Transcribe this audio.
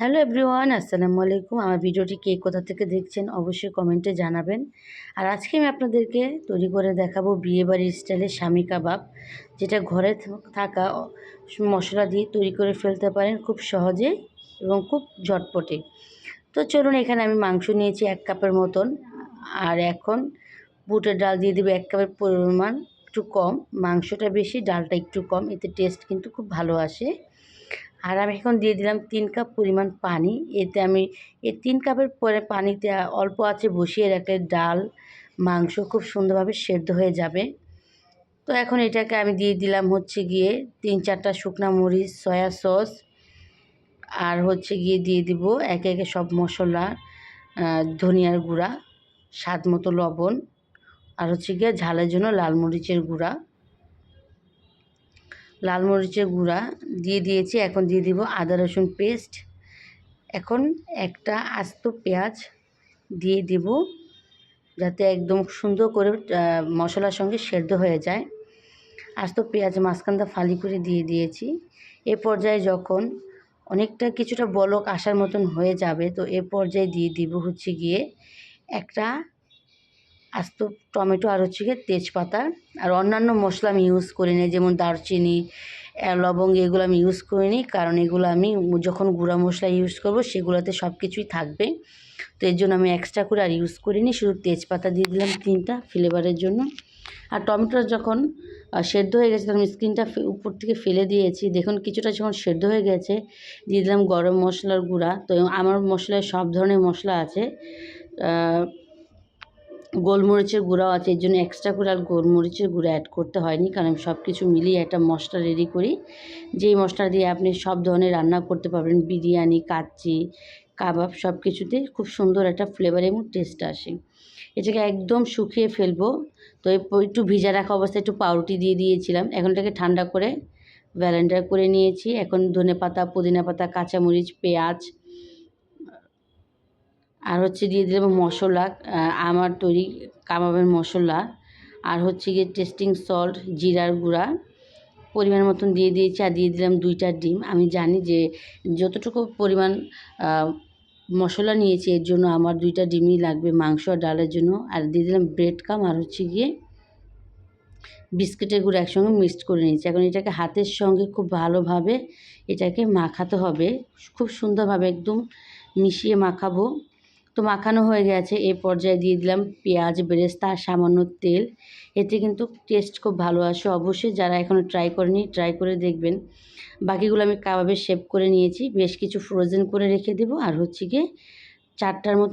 Hello everyone, আসসালামু আলাইকুম। আমার ভিডিওটি কে কোথা থেকে দেখছেন অবশ্যই কমেন্টে জানাবেন। আর আজকে আমি আপনাদেরকে তৈরি করে দেখাবো বিয়েবাড়ির স্টাইলে স্বামী কাবাব, যেটা ঘরে থাকা মশলা দিয়ে তৈরি করে ফেলতে পারেন খুব সহজে এবং খুব ঝটপটে। তো চলুন, এখানে আমি মাংস নিয়েছি এক কাপের মতন। আর এখন বুটের ডাল দিয়ে দেবো এক কাপের পরিমাণ একটু কম। মাংসটা বেশি, ডালটা একটু কম, এতে টেস্ট কিন্তু খুব ভালো আসে। আর আমি এখন দিয়ে দিলাম তিন কাপ পরিমাণ পানি। এতে আমি এই তিন কাপের পরে পানিতে অল্প আছে বসিয়ে রাখলে ডাল, মাংস খুব সুন্দরভাবে সেদ্ধ হয়ে যাবে। তো এখন এটাকে আমি দিয়ে দিলাম হচ্ছে গিয়ে তিন চারটা শুকনা মরিচ, সয়া সস, আর হচ্ছে গিয়ে দিয়ে দিব একে একে সব মশলা ধনিয়ার গুঁড়া, স্বাদ মতো লবণ, আর হচ্ছে গিয়ে ঝালের জন্য লাল মরিচের গুঁড়া। লাল মরিচের গুঁড়া দিয়ে দিয়েছি। এখন দিয়ে দিব আদা, রসুন পেস্ট। এখন একটা আস্ত পেঁয়াজ দিয়ে দিব যাতে একদম সুন্দর করে মশলার সঙ্গে সেদ্ধ হয়ে যায়। আস্ত পেঁয়াজ মাঝখানটা ফালি করে দিয়ে দিয়েছি। এ পর্যায়ে যখন অনেকটা কিছুটা বলক আসার মতন হয়ে যাবে, তো এ পর্যায়ে দিয়ে দিব হচ্ছে গিয়ে একটা আস্ত টমেটো আর হচ্ছে গিয়ে তেজপাতা আর অন্যান্য মশলা আমি ইউজ করি না যেমন দারচিনি লবঙ্গ, এগুলো আমি ইউজ করি নি কারণ এগুলো আমি যখন গুঁড়া মশলা ইউজ করব সেগুলোতে সব কিছুই থাকবে। তো এর জন্য আমি এক্সট্রা করে আর ইউজ করিনি শুধু তেজপাতা দিয়ে দিলাম তিনটা ফ্লেভারের জন্য। আর টমেটো যখন সেদ্ধ হয়ে গেছে, তখন স্কিনটা উপর থেকে ফেলে দিয়েছি। দেখুন কিছুটা যখন সেদ্ধ হয়ে গেছে, দিয়ে দিলাম গরম মশলার গুঁড়া। তো আমার মশলায় সব ধরনের মশলা আছে গোলমরিচের গুঁড়াও আছে, এর জন্য এক্সট্রা করে আর গোলমরিচের গুঁড়া অ্যাড করতে হয়নি, কারণ আমি সব কিছু মিলিয়ে একটা মশলা রেডি করি। যেই মশলা দিয়ে আপনি সব ধরনের রান্না করতে পারবেন, বিরিয়ানি, কাচ্চি, কাবাব সব কিছুতে খুব সুন্দর একটা ফ্লেভার এবং টেস্ট আসে। এটাকে একদম শুকিয়ে ফেলব, তো একটু ভিজা রাখা অবস্থায় একটু পাউরুটি দিয়ে দিয়েছিলাম, এখন এটাকে ঠান্ডা করে ব্যালেন্ডার করে নিয়েছি, এখন ধনে পাতা পুদিনা পাতা, কাঁচামরিচ, পেঁয়াজ আর হচ্ছে দিয়ে দিলাম মশলা আমার তৈরি কাবাবের মশলা, আর হচ্ছে গিয়ে টেস্টিং সল্ট জিরার গুঁড়া। পরিমাণ মতন দিয়ে দিয়েছি আর দিয়ে দিলাম দুইটা ডিম। আমি জানি যে যতটুকু পরিমাণ মশলা নিয়েছি এর জন্য আমার দুইটা ডিমই লাগবে মাংস আর ডালের জন্য। আর দিয়ে দিলাম ব্রেড কাম আর হচ্ছে গিয়ে বিস্কিটের গুঁড়ো একসঙ্গে মিক্সড করে নিয়েছি। এখন এটাকে হাতের সঙ্গে খুব ভালোভাবে এটাকে মাখাতে হবে। খুব সুন্দরভাবে একদম মিশিয়ে মাখাবো। তো মাখানো হয়ে গেছে। এ পর্যায়ে দিয়ে দিলাম পেঁয়াজ, বেরেস্তা, সামান্য তেল। এতে কিন্তু টেস্ট খুব ভালো আসে। অবশ্যই যারা এখনও ট্রাই করেনি ট্রাই করে দেখবেন। বাকিগুলো আমি কাবাবের শেপ করে নিয়েছি। বেশ কিছু ফ্রোজেন করে রেখে দেবো। আর হচ্ছে গিয়ে চারটার মতো